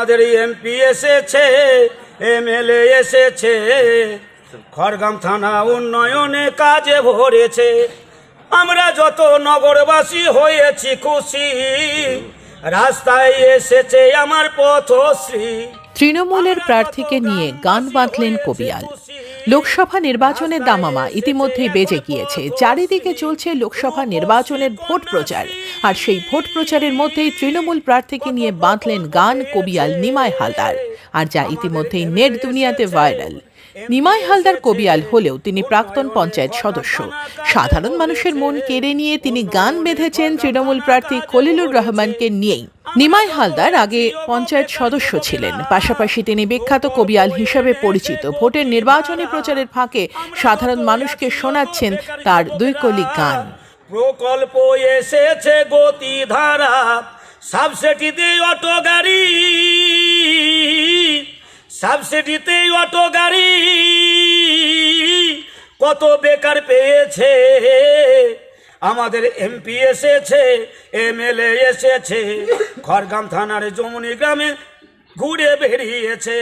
আমাদের এমপি এসেছে এমএলএ এসেছে। খড়গাম থানা উন্নয়নে কাজে ভরেছে। আমরা যত নগরবাসী হয়েছি খুশি। রাস্তায় এসেছে আমার পথশ্রী। তৃণমূলের প্রার্থীকে নিয়ে গান বাঁধলেন কবিয়াল। লোকসভা নির্বাচনের দামামা ইতিমধ্যেই বেজে গিয়েছে। চারিদিকে চলছে লোকসভা নির্বাচনের ভোট প্রচার। আর সেই ভোট প্রচারের মধ্যেই তৃণমূল প্রার্থীকে নিয়ে বাঁধলেন গান কবিয়াল নিমাই হালদার। আর যা ইতিমধ্যেই নেট দুনিয়াতে ভাইরাল। নিমাই হালদার কবিয়াল হলেও তিনি প্রাক্তন পঞ্চায়েত সদস্য। সাধারণ মানুষের মন কেড়ে নিয়ে তিনি গান বেঁধেছেন তৃণমূল প্রার্থী খলিলুর রহমানকে নিয়েই। নিমাই হালদার আগে পঞ্চায়েত সদস্য ছিলেন। পাশাপাশি তিনি বিখ্যাত কবিয়াল হিসেবে পরিচিত। ভোটের নির্বাচনী প্রচারের ফাঁকে সাধারণ মানুষকে শোনাচ্ছেন তার দুই কলি গান। প্রকল্প এসেছে গতি ধারা সাবসিডিতে অটো গাড়ি। সাবসিডিতে অটো গাড়ি। কত বেকার পেয়েছে? আমাদের এমপি এসেছে, এমএলএ এসেছে। খড়গাম থানার যমুনি গ্রামে ঘুরে বেরিয়েছে।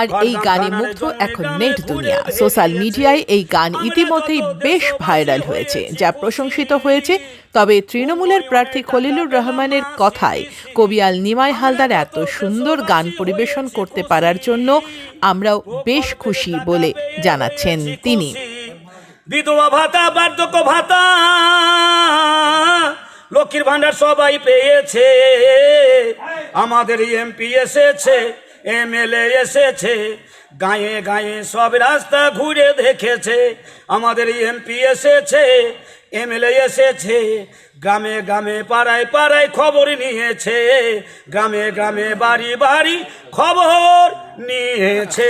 আর এই গানে মুগ্ধ এখন নেট দুনিয়া। সোশ্যাল মিডিয়ায় এই গান ইতিমধ্যেই বেশ ভাইরাল হয়েছে যা প্রশংসিত হয়েছে। তবে তৃণমূলের প্রার্থী খলিলুর রহমানের কথায় কবিয়াল নিমাই হালদার এত সুন্দর গান পরিবেশন করতে পারার জন্য আমরাও বেশ খুশি বলে জানাচ্ছেন তিনি। বিধবা ভাতা বার্ধক্য ভাতা লক্ষ্মীর ভান্ডার সবাই পেয়েছে। আমাদের এমপি এসেছে এমএলএ এসেছে, গায়ে গায়ে সব রাস্তা ঘুরে দেখেছে। আমাদের এমপি এসেছে এমএলএ এসেছে, গ্রামে গ্রামে পাড়ায় পাড়ায় খবর নিয়েছে, গ্রামে গ্রামে বাড়ি বাড়ি খবর নিয়েছে।